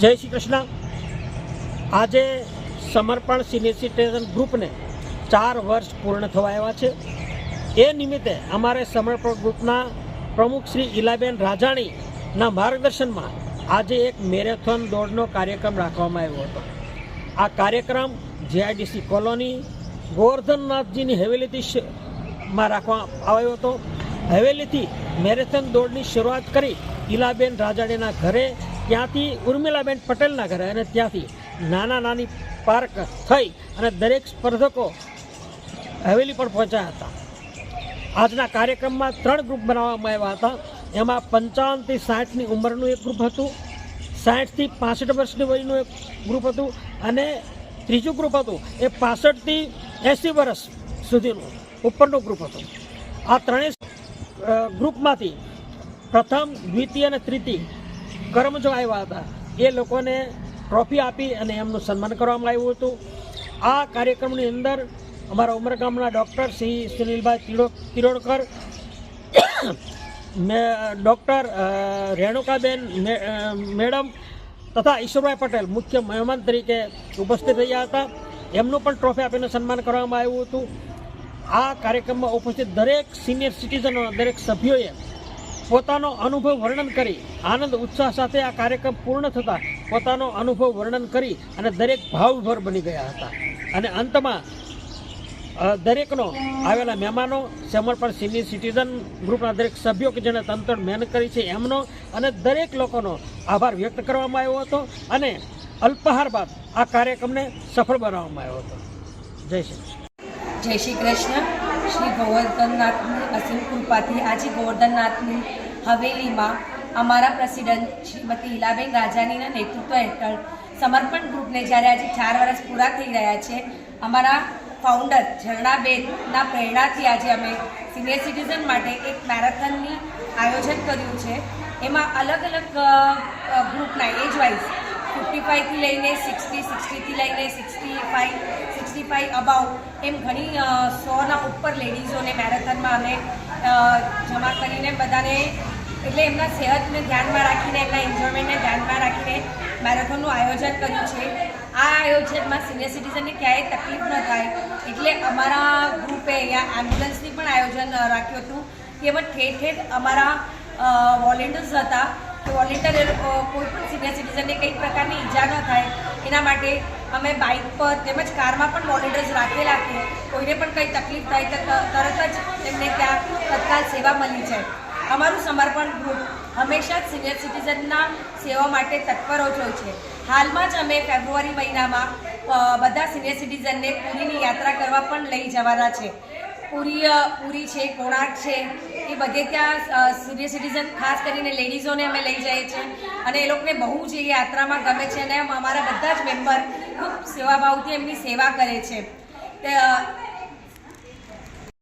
જય શ્રી કૃષ્ણ. આજે સમર્પણ સિનિયર સિટીઝન ગ્રુપને ચાર વર્ષ પૂર્ણ થવા આવ્યા છે. એ નિમિત્તે અમારે સમર્પણ ગ્રુપના પ્રમુખ શ્રી ઇલાબેન રાજાણીના માર્ગદર્શનમાં આજે એક મેરેથોન દોડનો કાર્યક્રમ રાખવામાં આવ્યો હતો. આ કાર્યક્રમ જેઆઈડીસી કોલોની ગોવર્ધનનાથજીની હવેલીથી માં રાખવામાં આવ્યો હતો. હવેલીથી મેરેથોન દોડની શરૂઆત કરી ઇલાબેન રાજાણીના ઘરે ત્યાંથી ઉર્મિલાબેન પટેલના ઘરે અને ત્યાંથી નાના નાની પાર્ક થઈ અને દરેક સ્પર્ધકો હવેલી પર પહોંચ્યા હતા. આજના કાર્યક્રમમાં ત્રણ ગ્રુપ બનાવવામાં આવ્યા હતા. એમાં પંચાવનથી સાઠની ઉંમરનું એક ગ્રુપ હતું, સાઠથી પાસઠ વર્ષની વયનું એક ગ્રુપ હતું અને ત્રીજું ગ્રુપ હતું એ પાસઠથી એંસી વર્ષ સુધીનું ઉપરનું ગ્રુપ હતું. આ ત્રણેય ગ્રુપમાંથી પ્રથમ, દ્વિતીય અને તૃતીય કર્મ જો આવ્યા હતા, એ લોકોને ટ્રોફી આપી અને એમનું સન્માન કરવામાં આવ્યું હતું. આ કાર્યક્રમની અંદર અમારા ઉમરગામના ડૉક્ટર શ્રી સુનિલભાઈ તિડો તિરોડકર ડૉક્ટર રેણુકાબેન મેડમ તથા ઈશ્વરભાઈ પટેલ, મુખ્ય મહેમાન તરીકે ઉપસ્થિત રહ્યા હતા. એમનું પણ ટ્રોફી આપીને સન્માન કરવામાં આવ્યું હતું. આ કાર્યક્રમમાં ઉપસ્થિત દરેક સિનિયર સિટીઝનો દરેક સભ્યોએ પોતાનો અનુભવ વર્ણન કરી આનંદ, ઉત્સાહ સાથે આ કાર્યક્રમ પૂર્ણ થતાં પોતાનો અનુભવ વર્ણન કરી અને દરેક ભાવભર બની ગયા હતા. અને અંતમાં દરેકનો આવેલા મહેમાનો, સમર્પણ સિનિયર સિટીઝન ગ્રુપના દરેક સભ્યો કે જેણે તંત્ર મહેનત કરી છે એમનો અને દરેક લોકોનો આભાર વ્યક્ત કરવામાં આવ્યો હતો અને અલ્પાહાર બાદ આ કાર્યક્રમને સફળ બનાવવામાં આવ્યો હતો. જય શ્રી જય શ્રી કૃષ્ણ. શ્રી ગોવર્ધનનાથની અસીમ કૃપાથી આજે ગોવર્ધનનાથની હવેલીમાં અમારા પ્રેસિડેન્ટ શ્રીમતી હિલાબેન રાજાનીના નેતૃત્વ હેઠળ સમર્પણ ગ્રુપને જ્યારે આજે ચાર વર્ષ પૂરા થઈ રહ્યા છે, અમારા ફાઉન્ડર ઝરણાબેનના પ્રેરણાથી આજે અમે સિનિયર સિટીઝન માટે એક મેરેથોનની આયોજન કર્યું છે. એમાં અલગ અલગ ગ્રુપના એજ વાઇઝ ફિફ્ટી ફાઇવથી લઈને સિક્સટી સિક્સટીથી લઈને sixty five sixty five above એમ ઘણી સોના ઉપર લેડીઝોને મેરેથોનમાં અમે જમા કરીને બધાને, એટલે એમના સેહતને ધ્યાનમાં રાખીને, એમના એન્જોયમેન્ટને ધ્યાનમાં રાખીને મેરેથોનનું આયોજન કર્યું છે. આ આયોજનમાં સિનિયર સિટીઝનને ક્યાંય તકલીફ ન થાય. એટલે અમારા ગ્રુપે અહીંયા એમ્બ્યુલન્સની પણ આયોજન રાખ્યું હતું. તેમજ ઠેર ઠેર અમારા વોલેન્ટિયર્સ હતા. કે વોલેન્ટિયર કોઈ પણ સિનિયર સિટીઝનને કંઈ પ્રકારની ઈજા ન થાય, એના માટે અમે બાઇક પર તેમજ કારમાં પણ વોલેન્ટિયર્સ રાખેલા છે. કોઈને પણ કંઈ તકલીફ થાય તો તરત જ તેમને ત્યાં તત્કાલ સેવા મળી જાય. અમારું સમર્પણ ગ્રુપ હંમેશા સિનિયર સિટીઝનના સેવા માટે તત્પર જ હોય છે. હાલમાં જ અમે ફેબ્રુઆરી મહિનામાં બધા સિનિયર સિટીઝનને પુરીની યાત્રા કરવા પણ લઈ જવાના છે. પુરી પુરી છે, કોણાર્ક છે, એ બધે ત્યાં સિનિયર સિટીઝન ખાસ કરીને લેડીઝોને અમે લઈ જઈએ છીએ. અને એ લોકોને બહુ જ એ યાત્રામાં ગમે છે અને અમારા બધા જ મેમ્બર ખૂબ સેવાભાવથી એમની સેવા કરે છે.